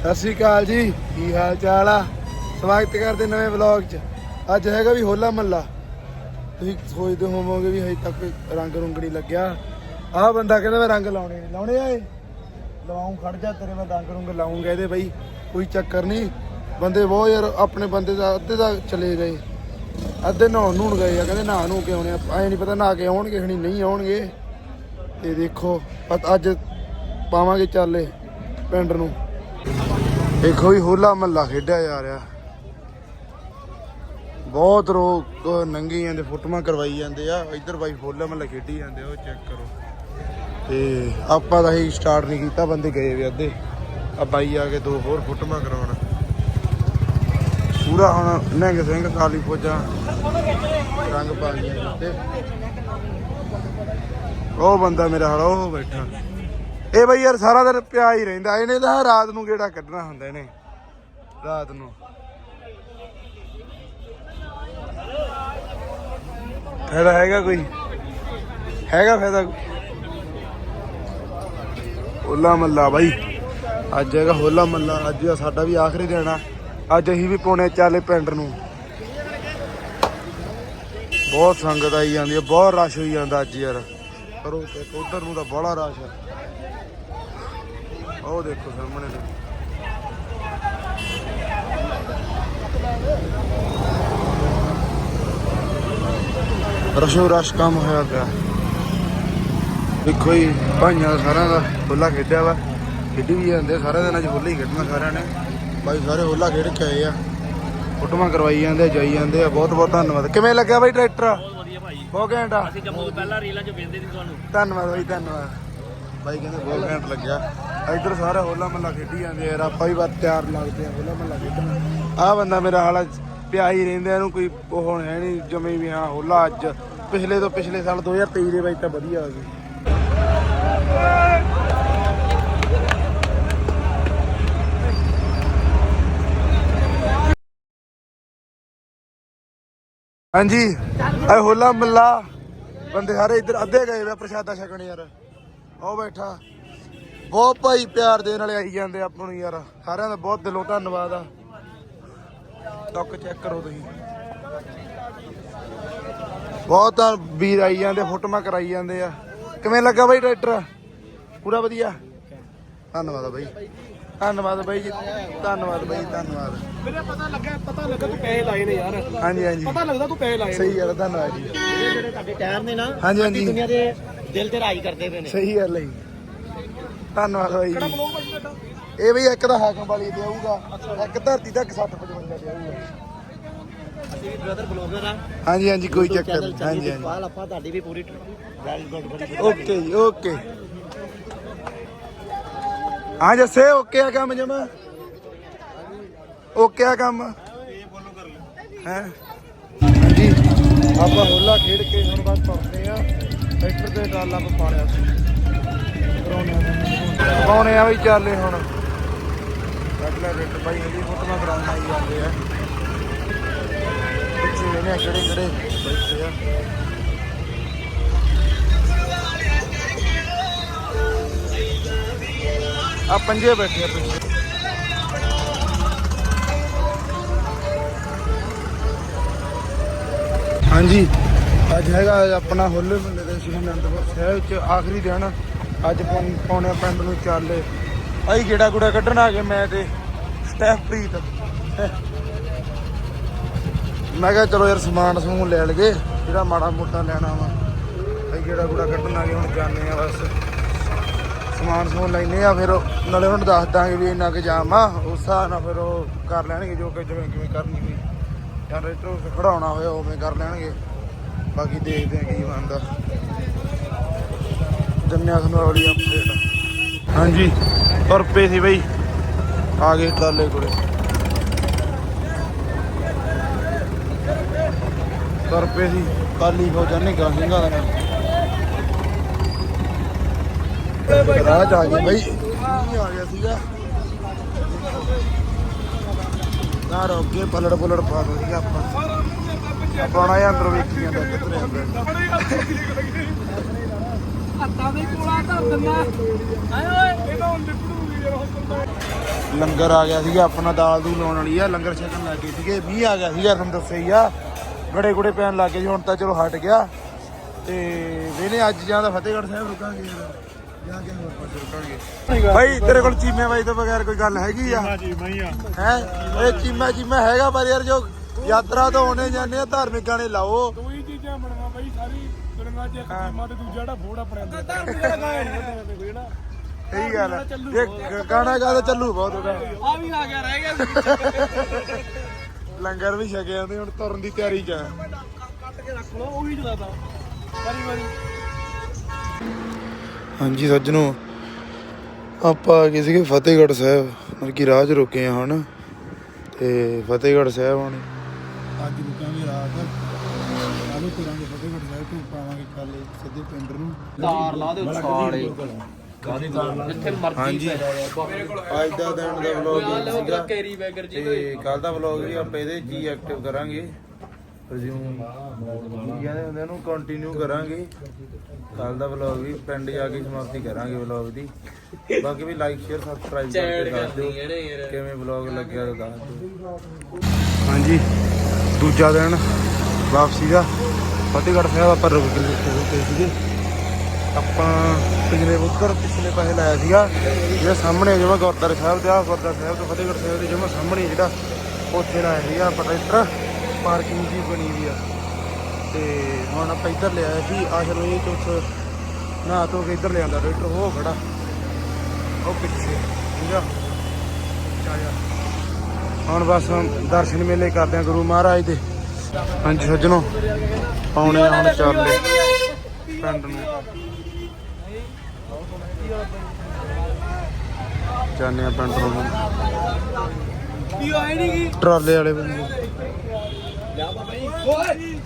ਸਤਿ ਸ਼੍ਰੀ ਅਕਾਲ ਜੀ। ਕੀ ਹਾਲ ਚਾਲ ਆ? ਸਵਾਗਤ ਕਰਦੇ ਨਵੇਂ ਵਲੌਗ 'ਚ। ਅੱਜ ਹੈਗਾ ਵੀ ਹੋਲਾ ਮਹੱਲਾ। ਤੁਸੀਂ ਸੋਚਦੇ ਹੋਵੋਗੇ ਵੀ ਹਜੇ ਤੱਕ ਰੰਗ ਰੁੰਗ ਨਹੀਂ ਲੱਗਿਆ। ਆਹ ਬੰਦਾ ਕਹਿੰਦਾ ਮੈਂ ਰੰਗ ਲਾਉਣੇ ਨੇ। ਲਾਉਣੇ ਆ ਇਹ? ਲਵਾਉਂ ਖੜ ਜਾ ਤੇਰੇ, ਮੈਂ ਰੰਗ ਰੁੰਗ ਲਾਉਂਗਾ ਇਹਦੇ ਬਈ। ਕੋਈ ਚੱਕਰ ਨਹੀਂ। ਬੰਦੇ ਬਹੁਤ ਯਾਰ ਆਪਣੇ ਬੰਦੇ ਦਾ ਅੱਧੇ ਦਾ ਚਲੇ ਗਏ। ਅੱਧੇ ਨਹਾਉਣ ਨੂਣ ਗਏ ਆ। ਕਹਿੰਦੇ ਨਹਾ ਨੂੰ ਕੇ ਆਉਣੇ ਆ। ਐ ਨਹੀਂ ਪਤਾ ਨਹਾ ਕੇ ਆਉਣਗੇ ਖਣੀ ਨਹੀਂ ਆਉਣਗੇ। ਤੇ ਦੇਖੋ ਅੱਜ ਪਾਵਾਂਗੇ ਚਾਲੇ ਪਿੰਡ ਨੂੰ। ਦੇਖੋ ਵੀ ਹੋਲਾ ਮਹੱਲਾ ਖੇਡਿਆ ਜਾ ਰਿਹਾ। ਬਹੁਤ ਲੋਕ ਨੰਗੀ ਜਾਂਦੇ ਫੋਟੋਆਂ ਕਰਵਾਈ ਜਾਂਦੇ ਆ। ਇੱਧਰ ਬਾਈ ਹੋਲਾ ਮਹੱਲਾ ਖੇਡੀ ਜਾਂਦੇ ਆ, ਉਹ ਚੈੱਕ ਕਰੋ। ਤੇ ਆਪਾਂ ਤਾਂ ਹੀ ਸਟਾਰਟ ਨਹੀਂ ਕੀਤਾ, ਬੰਦੇ ਗਏ ਵੀ ਅੱਧੇ। ਆ ਬਾਈ ਆ ਕੇ ਦੋ ਹੋਰ ਫੋਟੋਆਂ ਕਰਾਉਣ। ਪੂਰਾ ਹੁਣ ਨਿਹੰਗ ਸਿੰਘ, ਕਾਲੀ ਫੌਜਾਂ, ਰੰਗ ਪਾ ਗਈਆਂ ਤੇ ਉਹ ਬੰਦਾ ਮੇਰਾ ਹਲਾ ਉਹ ਬੈਠਾ। ਇਹ ਬਈ ਯਾਰ ਸਾਰਾ ਦਿਨ ਪਿਆ ਹੀ ਰਹਿੰਦਾ, ਇਹਨੇ ਤਾਂ ਰਾਤ ਨੂੰ ਗੇੜਾ ਕੱਢਣਾ ਹੁੰਦਾ ਇਹਨੇ, ਰਾਤ ਨੂੰ। ਫਾਇਦਾ ਹੈਗਾ ਕੋਈ? ਹੈਗਾ ਫਾਇਦਾ ਹੋਲਾ ਮੱਲਾ ਬਾਈ, ਅੱਜ ਹੈਗਾ ਹੋਲਾ ਮੱਲਾ ਅੱਜ ਦਾ ਸਾਡਾ ਵੀ ਆਖਰੀ ਦਿਨ ਆ, ਅੱਜ ਅਸੀਂ ਵੀ ਪੌਣੇ ਚਾਲੇ ਪਿੰਡ ਨੂੰ। ਬਹੁਤ ਸੰਗਤ ਆਈ ਜਾਂਦੀ ਹੈ ਬਹੁਤ ਰਸ਼ ਹੋਈ ਜਾਂਦਾ ਅੱਜ ਯਾਰ। ਕਰੋ ਤੇ ਉਧਰ ਨੂੰ ਤਾਂ ਬੜਾ ਰਸ਼ ਹੈ। ਉਹ ਦੇਖੋ ਸਾਹਮਣੇ ਤੇ। ਰਸ਼ੋ ਰਸ਼ ਕੰਮ ਹੋਇਆ ਪਿਆ। ਦੇਖੋ ਜੀ, ਭਾਈਆਂ ਦਾ ਸਾਰਿਆਂ ਦਾ ਹੋਲਾ ਖੇਡਿਆ ਵਾ। ਖੇਡੀ ਵੀ ਜਾਂਦੇ ਸਾਰਿਆਂ ਦੇ ਨਾਲ ਹੋਲਾ ਹੀ ਖੇਡਣਾ ਸਾਰਿਆਂ ਨੇ। ਬਾਈ ਸਾਰੇ ਹੋਲਾ ਖੇਡ ਕੇ ਆਏ ਆ। ਫੋਟੋਆਂ ਕਰਵਾਈ ਜਾਂਦੇ ਜਾਈ ਜਾਂਦੇ ਆ। ਬਹੁਤ ਬਹੁਤ ਧੰਨਵਾਦ। ਕਿਵੇਂ ਲੱਗਿਆ ਬਾਈ ਟਰੈਕਟਰ? ਬਹੁਤ ਘੈਂਟ ਆ ਅਸੀਂ ਜੰਮੂ ਤੋਂ ਪਹਿਲਾਂ ਰੀਲਾਂ 'ਚ ਵੇਖਦੇ ਸੀ ਤੁਹਾਨੂੰ। ਧੰਨਵਾਦ ਬਾਈ ਧੰਨਵਾਦ। ਬਾਈ ਕਹਿੰਦੇ ਬਹੁਤ ਘੈਂਟ ਲੱਗਿਆ। ਇੱਧਰ ਸਾਰਾ ਹੋਲਾ ਮਹੱਲਾ ਖੇਡੀ ਜਾਂਦੇ ਯਾਰ ਆਪਾਂ ਵੀ ਬਾਤ ਤਿਆਰ ਲੱਗਦੇ ਆ ਹੋਲਾ ਮਹੱਲਾ ਖੇਡਣ। ਆਹ ਬੰਦਾ ਮੇਰਾ ਹਾਲਾ ਪਿਆ ਹੀ ਰਹਿੰਦਾ ਇਹਨੂੰ ਕੋਈ ਉਹ ਹੁਣ ਹੈ ਨਹੀਂ ਜਮੇ ਵੀ ਹਾਂ ਹੋਲਾ ਅੱਜ। ਪਿਛਲੇ ਤੋਂ ਪਿਛਲੇ ਸਾਲ 2023 ਦੇ ਵਿੱਚ ਤਾਂ ਵਧੀਆ ਆ ਗਈ ਹਾਂਜੀ। ਇਹ ਹੋਲਾ ਮਹੱਲਾ ਬੰਦੇ ਸਾਰੇ ਇੱਧਰ ਅੱਧੇ ਗਏ ਵੇ ਪ੍ਰਸ਼ਾਦਾ ਛਕਣ ਯਾਰ। ਉਹ ਬੈਠਾ। ਬਹੁਤ ਭਾਈ ਪਿਆਰ ਦੇਣ ਵਾਲੇ ਆਈ ਜਾਂਦੇ ਆਪਾਂ ਨੂੰ ਯਾਰ। ਸਾਰਿਆਂ ਦਾ ਬਹੁਤ ਦਿਲੋਂ ਧੰਨਵਾਦ ਆ। ਟੱਕ ਚੈੱਕ ਕਰੋ ਤੁਸੀਂ। ਬਹੁਤ ਵੀਰ ਆਈ ਜਾਂਦੇ, ਫੋਟੋਆਂ ਕਰਾਈ ਜਾਂਦੇ ਆ। ਕਿਵੇਂ ਲੱਗਾ ਬਾਈ ਟਰੈਕਟਰ? ਪੂਰਾ ਵਧੀਆ? ਧੰਨਵਾਦ ਬਾਈ। ਧੰਨਵਾਦ ਬਾਈ ਜੀ। ਧੰਨਵਾਦ ਬਾਈ, ਧੰਨਵਾਦ। ਮੇਰੇ ਪਤਾ ਲੱਗਾ ਪਤਾ ਲੱਗਾ ਤੂੰ ਪੈਸੇ ਲਾਏ ਨੇ ਯਾਰ। ਹਾਂਜੀ ਹਾਂਜੀ। ਪਤਾ ਲੱਗਦਾ ਤੂੰ ਪੈਸੇ ਲਾਏ ਸਹੀ ਗੱਲ ਧੰਨਵਾਦ ਜੀ। ਜਿਹੜੇ ਤੁਹਾਡੇ ਟਾਇਰ ਨੇ ਨਾ ਹਾਂਜੀ ਹਾਂਜੀ। ਦੁਨੀਆ ਦੇ ਦਿਲ ਤੇ ਰਾਜ ਕਰਦੇ ਪਏ ਨੇ। ਸਹੀ ਗੱਲ ਹੈ ਜੀ। ਧੰਨਵਾਦ ਬਾਈ ਜੀ। ਬਲੌਗ ਭਾਜੀ ਤੁਹਾਡਾ? ਇਹ ਵੀ ਇੱਕ ਤਾਂ ਹਾਕਮ ਵਾਲੀ ਤੇ ਆਊਗਾ ਇੱਕ ਧਰਤੀ ਤੱਕ 60 55 ਤੇ ਆਊਗਾ। ਅਸੀਂ ਵੀ ਬ੍ਰਦਰ ਬਲੌਗਰ ਆ। ਹਾਂਜੀ ਹਾਂਜੀ ਕੋਈ ਚੱਕਰ ਨਹੀਂ। ਹਾਂਜੀ ਹਾਂਜੀ। ਪਾਲ ਆਪਾਂ ਤੁਹਾਡੀ ਵੀ ਪੂਰੀ ਵੈਲ ਗੁੱਡ ਬੜੀ ਓਕੇ ਜੀ ਓਕੇ। ਹਾਂ ਜੱਸੇ ਓਕੇ ਆ ਕੰਮ ਜਮਾ? ਉਹ ਕਿਆ ਕੰਮ? ਹੈ? ਜੀ, ਆਪਾਂ ਹੋਲਾ ਖੇਡ ਕੇ ਹੁਣ ਬਸ ਤੁਰਦੇ ਆ ਟਰੈਕਟਰ ਤੇ ਟਰਾਲਾ ਆਪਾਂ ਪਾਲਿਆ ਸੀ। ਪਾਉਣੇ ਆ ਵੀ ਚੱਲੇ ਹੁਣ। ਕੱਢ ਰੇਟ ਬਾਈ ਹਲੀ ਫੋਟੋਆਂ ਕਰਾਉਣ ਆਈ ਜਾਂਦੇ ਆ ਪਿੱਛੇ ਇਹਨੇ ਕਿਹੜੇ ਕਿਹੜੇ ਬੈਠੇ ਆ। ਆ ਪੰਜੇ ਬੈਠੇ ਆ ਪਿੱਛੇ। ਹਾਂਜੀ। ਅੱਜ ਹੈਗਾ ਆਪਣਾ ਹੋਲੇ ਮਹੱਲੇ ਦੇ ਸ਼੍ਰੀ ਅਨੰਦਪੁਰ ਸਾਹਿਬ ਚ ਆਖਰੀ ਦਿਨ। ਅੱਜ ਪੌਣ- ਪੌਣੇ ਪਿੰਡ ਨੂੰ ਚੱਲੇ ਆਈ ਗੇੜਾ ਗੁੜਾ ਕੱਢਣ ਆ ਗਏ ਮੈਂ ਤੇ ਸਟੈਫਪ੍ਰੀਤ ਮੈਂ ਕਿਹਾ ਚਲੋ ਯਾਰ ਸਮਾਨ ਸਮੂਨ ਲੈ ਲਗੇ ਜਿਹੜਾ ਮਾੜਾ ਮੋਟਾ ਲੈਣਾ ਵਾ। ਆਈ ਗੇੜਾ ਗੁੜਾ ਕੱਢਣ ਆ ਗਏ, ਹੁਣ ਜਾਂਦੇ ਆ ਬਸ। ਸਮਾਨ ਸਮੂਨ ਲੈਨੇ ਆ, ਫਿਰ ਨਾਲੇ ਹੁਣ ਦੱਸ ਦਾਂਗੇ ਵੀ ਇੰਨਾ ਕੁ ਜਾਮ ਆ। ਉਸ ਹਿਸਾਬ ਨਾਲ ਫਿਰ ਉਹ ਕਰ ਲੈਣਗੇ ਜੋ ਕਿ ਜਿਵੇਂ ਕਿਵੇਂ ਕਰਨੀ ਹੋਈ ਜਾਂ ਰੇਟਰ ਖੜਾਉਣਾ ਹੋਇਆ ਉਵੇਂ ਕਰ ਲੈਣਗੇ। ਬਾਕੀ ਦੇਖਦੇ ਆ ਕੀ ਬਣਦਾ। ਜੰਨਿਆ ਤੁਹਾਨੂੰ ਵਾਲੀ ਅਪਡੇਟ ਹਾਂਜੀ ਰੁਪਏ ਸੀ ਬਈ। ਆ ਗਏ ਟਰਾਲੇ ਕੋਲੇ। ਰੁਪਏ ਸੀ ਕਾਲੀ ਫੌਜਾਂ ਨੇ ਗਾ ਸਿੰਘਾਂ ਦਾ ਰਾਹ ਚ ਆ ਗਏ ਬਈ। ਆ ਗਿਆ ਸੀਗਾ। ਨਾ ਰੋਕੇ ਪਲੜ ਪੁਲੜ ਪਾ ਦੋ ਸੀਗਾ ਆਪਾਂ। ਆਪਾਂ ਆਉਣਾ ਜਾਂ ਅੰਦਰ ਵੇਖੀ ਜਾਂਦਾ ਕਿੱਧਰ ਜਾਂਦਾ ਹੱਥਾਂ ਦੇ ਕੋਲਾ ਧਰ ਦਿੰਦਾ ਆਏ ਓਏ। ਇਹ ਤਾਂ ਹੁਣ ਲਿਪੜੂਗੀ ਯਾਰ ਹੁਣ ਲੰਗਰ ਆ ਗਿਆ ਸੀਗਾ ਆਪਣਾ ਦਾਲ ਦੂਲ ਲਾਉਣ ਵਾਲੀ ਆ। ਲੰਗਰ ਛਕਣ ਲੱਗ ਗਏ ਸੀਗੇ। ਮੀਂਹ ਆ ਗਿਆ ਸੀਗਾ ਤੁਹਾਨੂੰ ਦੱਸਿਆ ਹੀ ਆ। ਗੜੇ ਗੁੜੇ ਪੈਣ ਲੱਗ ਗਏ ਸੀ ਹੁਣ ਤਾਂ ਚਲੋ ਹਟ ਗਿਆ। ਤੇ ਵੇਲੇ ਅੱਜ ਜਾਂ ਤਾਂ ਫਤਿਹਗੜ੍ਹ ਸਾਹਿਬ ਰੁਕਾਂਗੇ ਭਾਈ ਤੇਰੇ ਕੋਲ ਚੀਮੇ ਬਾਈ ਤੋਂ ਬਗੈਰ ਕੋਈ ਗੱਲ ਹੈਗੀ ਆ? ਹੈ ਇਹ ਚੀਮਾ ਚੀਮਾ ਹੈਗਾ ਪਰ ਯਾਰ ਜੋ ਯਾਤਰਾ ਤੋਂ ਆਉਣੇ ਜਾਂਦੇ ਆ ਧਾਰਮਿਕ ਗਾਣੇ ਲਾਓ। ਦੋ ਹੀ ਚੀਜ਼ਾਂ ਬਣਵਾ ਬਾਈ ਸਾਰੀ ਦੁਨੀਆ 'ਚ ਇੱਕ ਤੇ ਦੂਜਾ ਜਿਹੜਾ ਫੋੜ ਗਾਇਆ ਨਹੀਂ ਕੋਈ ਨਾ। ਸਹੀ ਗੱਲ ਹੈ ਇਹ ਗਾਣਾ ਗਾ ਚੱਲੂ ਬਹੁਤ ਉਹਦਾ। ਆ ਵੀ ਆ ਗਿਆ ਰਹਿ ਗਿਆ ਲੰਗਰ ਵੀ ਛਕੇ ਜਾਂਦੇ ਹੁਣ ਤੁਰਨ ਦੀ ਤਿਆਰੀ ਚ ਆ। ਕੱਟ ਕੇ ਰੱਖ ਲਓ ਉਹੀ ਚਲਾਦਾ ਵਾਰੀ ਵਾਰੀ। ਹਾਂਜੀ ਸੱਜਣੋ ਆਪਾਂ ਆ ਗਏ ਸੀਗੇ ਫਤਿਹਗੜ੍ਹ ਸਾਹਿਬ ਮਤਲਬ ਕਿ ਰਾਹ 'ਚ ਰੁਕੇ ਆ ਹੁਣ ਤੇ ਫਤਿਹਗੜ੍ਹ ਸਾਹਿਬ ਹੁਣ ਅੱਜ ਰੁਕਾਂਗੇ ਰਾਤ। ਕੱਲ੍ਹ ਤੁਰਾਂਗੇ ਫਤਿਹਗੜ੍ਹ ਸਾਹਿਬ ਤੋਂ ਪਾਵਾਂਗੇ ਕੱਲ ਸਿੱਧੇ ਪਿੰਡ ਨੂੰ। ਤਾਰ ਲਾ ਦੇ ਉਛਾਲੇ ਜਿੱਥੇ ਮਰਜ਼ੀ ਹਾਂਜੀ। ਅੱਜ ਦਾ ਦਿਨ ਦਾ ਵਲੌਗ ਸੀਗਾ। ਕੈਰੀ ਤੇ ਕੱਲ ਦਾ ਵਲੌਗ ਵੀ ਆਪਾਂ ਇਹਦੇ ਜੀ ਐਕਟਿਵ ਕਰਾਂਗੇ। ਰਿਜ਼ਿਊਮ ਕੀ ਕਹਿੰਦੇ ਹੁੰਦੇ ਉਹਨੂੰ ਕੰਟੀਨਿਊ ਕਰਾਂਗੇ। ਕੱਲ ਦਾ ਵਲੌਗ ਵੀ ਪਿੰਡ ਜਾ ਕੇ ਸਮਾਪਤੀ ਕਰਾਂਗੇ ਵਲੌਗ ਦੀ। ਬਾਕੀ ਵੀ ਲਾਈਕ ਸ਼ੇਅਰ ਸਬਸਕ੍ਰਾਈਬ ਕਰਕੇ ਦੱਸ ਦਿਓ ਕਿਵੇਂ ਵਲੌਗ ਲੱਗਿਆ ਤਾਂ ਦੱਸ ਦਿਓ। ਹਾਂਜੀ ਦੂਜਾ ਦਿਨ ਵਾਪਸੀ ਦਾ। ਫਤਿਹਗੜ੍ਹ ਸਾਹਿਬ ਆਪਾਂ ਰੁਕ ਕੇ ਰੁਕੇ ਸੀਗੇ। ਆਪਾਂ ਪਿਛਲੇ ਉੱਤਰ ਪਿਛਲੇ ਪਾਸੇ ਲਾਇਆ ਸੀਗਾ। ਜਿਹੜਾ ਸਾਹਮਣੇ ਜਿਵੇਂ ਗੁਰਦੁਆਰਾ ਸਾਹਿਬ ਤੇ ਆ ਗੁਰਦੁਆਰਾ ਸਾਹਿਬ ਤੋਂ ਫਤਿਹਗੜ੍ਹ ਸਾਹਿਬ ਦੇ ਜਿਵੇਂ ਸਾਹਮਣੇ ਜਿਹੜਾ ਉੱਥੇ ਲਾਇਆ ਸੀਗਾ ਆਪਾਂ ਟਰੈਕਟਰ ਪਾਰਕਿੰਗ ਜੀ ਬਣੀ ਵੀ ਆ। ਤੇ ਹੁਣ ਆਪਾਂ ਇੱਧਰ ਲਿਆ ਸੀ ਆਸ਼ਰਮ ਇਹ ਚੌਥ ਨਾ ਤੋਂ ਕੇ ਇੱਧਰ ਲਿਆਂਦਾ ਟਰੈਕਟਰ ਉਹ ਖੜਾ। ਉਹ ਪਿੱਛੇ ਠੀਕ ਆ? ਚਾਇਆ ਹੁਣ ਬਸ ਦਰਸ਼ਨ ਮੇਲੇ ਕਰਦੇ ਆ ਗੁਰੂ ਮਹਾਰਾਜ ਦੇ। ਹਾਂਜੀ ਸੱਜਣੋ ਆਉਣੇ ਆ ਹੁਣ ਚੱਲੇ ਪਿੰਡ ਨੂੰ। ਜਾਣੇ ਆ ਪਿੰਡ ਨੂੰ ਹੁਣ। ਕੀ ਆਏ ਨਹੀਂ ਕੀ ਟਰਾਲੇ ਵਾਲੇ ਬੰਦੇ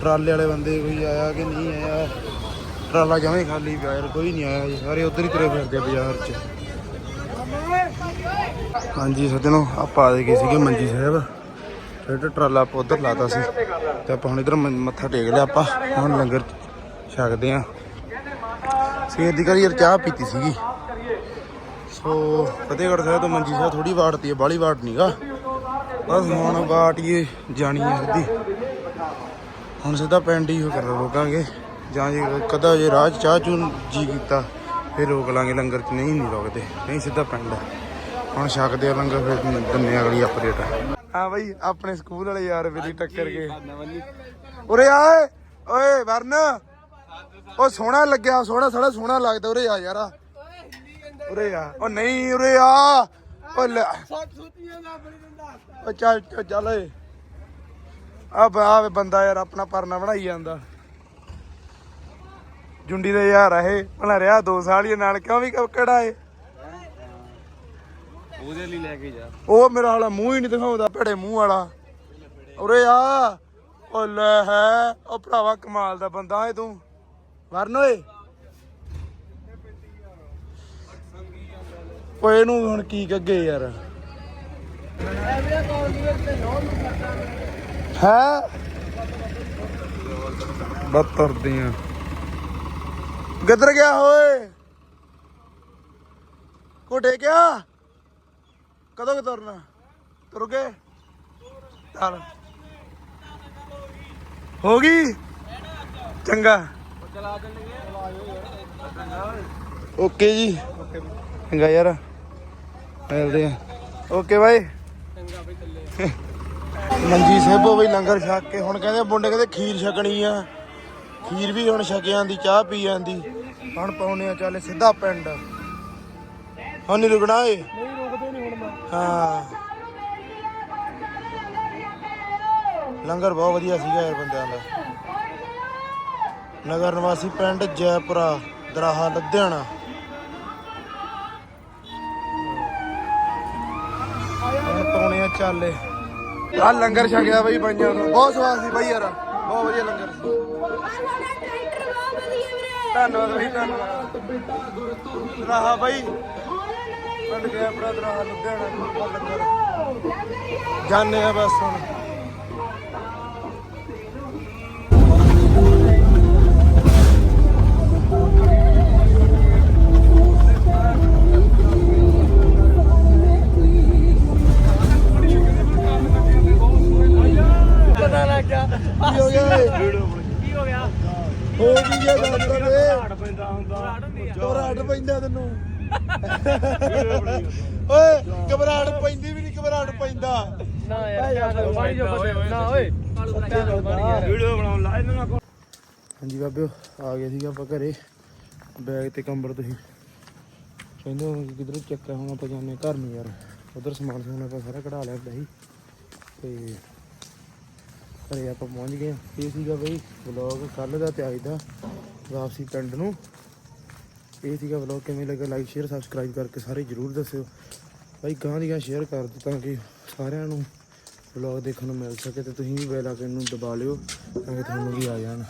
ਟਰਾਲੇ ਵਾਲੇ ਬੰਦੇ ਕੋਈ ਆਇਆ ਕਿ ਨਹੀਂ ਆਇਆ? ਟਰਾਲਾ ਜਮਾਂ ਹੀ ਖਾਲੀ ਪਿਆ ਯਾਰ? ਕੋਈ ਨਹੀਂ ਆਇਆ ਜੀ। ਸਾਰੇ ਉਧਰ ਹੀ ਤੁਰੇ ਫਿਰਦੇ ਬਾਜ਼ਾਰ 'ਚ। ਹਾਂਜੀ, ਸੱਜਣੋ, ਆਪਾਂ ਆ ਗਏ ਸੀਗੇ ਮੰਜੀ ਸਾਹਿਬ। ਫਿਰ ਟਰਾਲਾ ਆਪਾਂ ਉਧਰ ਲਾਤਾ ਸੀ। ਤੇ ਆਪਾਂ ਹੁਣ ਇਧਰ ਮੱਥਾ ਟੇਕ ਲਿਆ ਆਪਾਂ। ਹੁਣ ਲੰਗਰ ਛਕਦੇ ਆ। ਸਵੇਰ ਦੀ ਕਰੀ ਯਾਰ ਚਾਹ ਪੀਤੀ ਸੀਗੀ। ਸੋ, ਫਤਿਹਗੜ੍ਹ ਸਾਹਿਬ ਤੋਂ ਮੰਜੀ ਸਾਹਿਬ ਥੋੜੀ ਵਾਟਤੀ ਹੈ ਬਾਲੀ ਵਾਟ ਨਹੀਂਗਾ ਬਸ ਹੁਣ ਵਾਟੀਏ ਜਾਣੀ ਹੈ ਸਿੱਧੀ। ਹੁਣ ਸਿੱਧਾ ਪਿੰਡ ਹੀ ਕਰ ਰੋਕਾਂਗੇ। ਜਾਂ ਜੇ ਕਦਾ ਜੇ ਰਾਹ ਚਾਹ ਚੂਹ ਜੀ ਕੀਤਾ ਫਿਰ ਰੋਕ ਲਾਂਗੇ ਲੰਗਰ 'ਚ। ਨਹੀਂ ਨਹੀਂ ਰੋਕਦੇ। ਨਹੀਂ ਸਿੱਧਾ ਪਿੰਡ ਹੈ ਹੁਣ ਛਕਦੇ ਆ ਲੰਗਰ ਫਿਰ ਦਿੰਨੇ ਅਗਲੀ ਅਪਡੇਟ ਹਾਂ ਬਈ ਆਪਣੇ ਸਕੂਲ ਵਾਲੇ ਯਾਰ ਮੇਰੀ ਟੱਕਰ ਗਏ। ਉਰੇ ਆ ਓਏ! ਵਰਨ! ਉਹ ਸੋਹਣਾ ਲੱਗਿਆ ਸੋਹਣਾ ਸਾਲਾ ਸੋਹਣਾ ਲੱਗਦਾ। ਉਰੇ ਆ ਯਾਰਾ। ਉਰੇ ਆ। ਉਹ ਨਹੀਂ ਉਰੇ ਆ। ਲੈ। ਚੱਲ ਚੱਲ- ਚੱਲ ਓਏ। ਆ ਬਾ ਬੰਦਾ ਯਾਰ ਆਪਣਾ ਪਰਨਾ ਬਣਾਈ ਜਾਂਦਾ। ਜੁੰਡੀ ਦੇ ਯਾਰ ਆ ਇਹ। ਭਲਾ ਰਿਹਾ 2 ਸਾਲ ਹੀ ਨਾਲ ਕਿਉਂ ਵੀ ਕਿਹੜਾ ਏ ਉਹਦੇ ਲਈ ਲੈ ਕੇ ਜਾ। ਉਹ ਮੇਰਾ ਹਾਲਾ ਮੂੰਹ ਹੀ ਨਹੀਂ ਦਿਖਾਉਂਦਾ ਭੜੇ ਮੂੰਹ ਵਾਲਾ। ਉਰੇ ਆ। ਉਹ ਲੈ ਹੈ। ਉਹ ਭਰਾਵਾ ਕਮਾਲ ਦਾ ਬੰਦਾ ਏ ਤੂੰ। ਵਰਨ ਓਏ। ਓਏ ਇਹਨੂੰ ਹੁਣ ਕੀ ਕੱਗੇ ਯਾਰ? ਹੈ? ਬੱਤਰਦੇ ਆ ਕਿੱਧਰ ਗਿਆ ਓਏ? ਕੋਟੇ ਗਿਆ? ਕਦੋਂ ਕਿ ਤੁਰਨਾ? ਤੁਰ ਗਏ? ਚੱਲ। ਹੋ ਗਈ? ਚੰਗਾ। ਓਕੇ ਜੀ। ਚੰਗਾ ਯਾਰ। ਮਿਲਦੇ ਆ। Okay bye. ਮੰਜੀ ਸਾਹਿਬੋ ਬਈ ਲੰਗਰ ਛਕ ਕੇ ਹੁਣ ਕਹਿੰਦੇ ਮੁੰਡੇ ਕਹਿੰਦੇ ਖੀਰ ਛਕਣੀ ਆ। ਖੀਰ ਵੀ ਹੁਣ ਛਕ ਜਾਂਦੀ ਚਾਹ ਪੀ ਜਾਂਦੀ ਹੁਣ ਪਾਉਣੇ ਆ ਚੱਲ ਸਿੱਧਾ ਪਿੰਡ। ਹੁਣ ਨਹੀਂ ਰੁਕਣਾ ਏ? ਨਹੀਂ ਰੁਕਦੇ ਨਹੀਂ ਹੁਣ ਮੈਂ। ਹਾਂ। ਲੰਗਰ ਬਹੁਤ ਵਧੀਆ ਸੀਗਾ ਯਾਰ ਬੰਦਿਆਂ ਦਾ। ਨਗਰ ਨਿਵਾਸੀ ਪਿੰਡ ਜੈਪੁਰਾ ਦਰਾਹਾ ਲੁਧਿਆਣਾ। ਹੁਣ ਚਾਲੇ। ਆ ਲੰਗਰ ਛਕਿਆ ਬਈ ਪੰਜਾਂ ਨੂੰ। ਬਹੁਤ ਸਵਾਦ ਸੀ ਬਈ ਯਾਰ। ਬਹੁਤ ਵਧੀਆ ਲੰਗਰ ਸੀ। ਧੰਨਵਾਦ ਬਈ, ਧੰਨਵਾਦ। ਦਰਾਹਾ ਬਈ। ਪਿੰਡ ਜੈਪੁਰਾ ਦਰਾਹਾ ਲੁਧਿਆਣਾ ਲੰਗਰ। ਜਾਣੇ ਆ ਬਸ ਹੁਣ। ਓਏ ਘਬਰਾਹਟ ਪੈਂਦੀ ਵੀ ਨਹੀਂ ਘਬਰਾਹਟ ਪੈਂਦਾ। ਨਾ ਯਾਰ ਬਾਈ ਜੋ ਫਸੇ ਨਾ ਓਏ। ਵੀਡੀਓ ਬਣਾਉਣ ਲਾ ਇਹਨਾਂ ਨਾਲ ਹਾਂਜੀ ਬਾਬਿਓ ਆ ਗਏ ਸੀਗਾ ਆਪਾਂ ਘਰੇ। ਬੈਗ ਤੇ ਕੰਬਲ ਤੁਸੀਂ। ਕਹਿੰਦੇ ਹੋ ਕਿ ਕਿਧਰੋਂ ਚੱਕਿਆ ਹੁਣ ਆਪਾਂ ਜਾਂਦੇ ਘਰ ਨੂੰ ਯਾਰ। ਉਧਰ ਸਮਾਨ ਸਮੂਨ ਆਪਾਂ ਸਾਰਾ ਕਢਾ ਲਿਆ ਹੁੰਦਾ ਸੀ। ਤੇ ਘਰੇ ਆਪਾਂ ਪਹੁੰਚ ਗਏ। ਇਹ ਸੀਗਾ ਬਈ ਵਲੌਗ ਕੱਲ ਦਾ ਤੇ ਅੱਜ ਦਾ ਵਾਪਸੀ ਪਿੰਡ ਨੂੰ। ਇਹ ਸੀਗਾ ਵਲੌਗ ਕਿਵੇਂ ਲੱਗਾ ਲਾਈਕ ਸ਼ੇਅਰ ਸਬਸਕ੍ਰਾਈਬ ਕਰਕੇ ਸਾਰੇ ਜਰੂਰ ਦੱਸਿਓ। ਭਾਈ ਗਾਂ ਦੀ ਗਾਂ ਸ਼ੇਅਰ ਕਰ ਦਿਓ ਤਾਂ ਕਿ ਸਾਰਿਆਂ ਨੂੰ ਵਲੌਗ ਦੇਖਣ ਨੂੰ ਮਿਲ ਸਕੇ ਤੇ ਤੁਸੀਂ ਵੀ ਬੈਲ ਆਈਕਨ ਨੂੰ ਦਬਾ ਲਿਓ ਤਾਂ ਕਿ ਤੁਹਾਨੂੰ ਵੀ ਆ ਜਾਣ।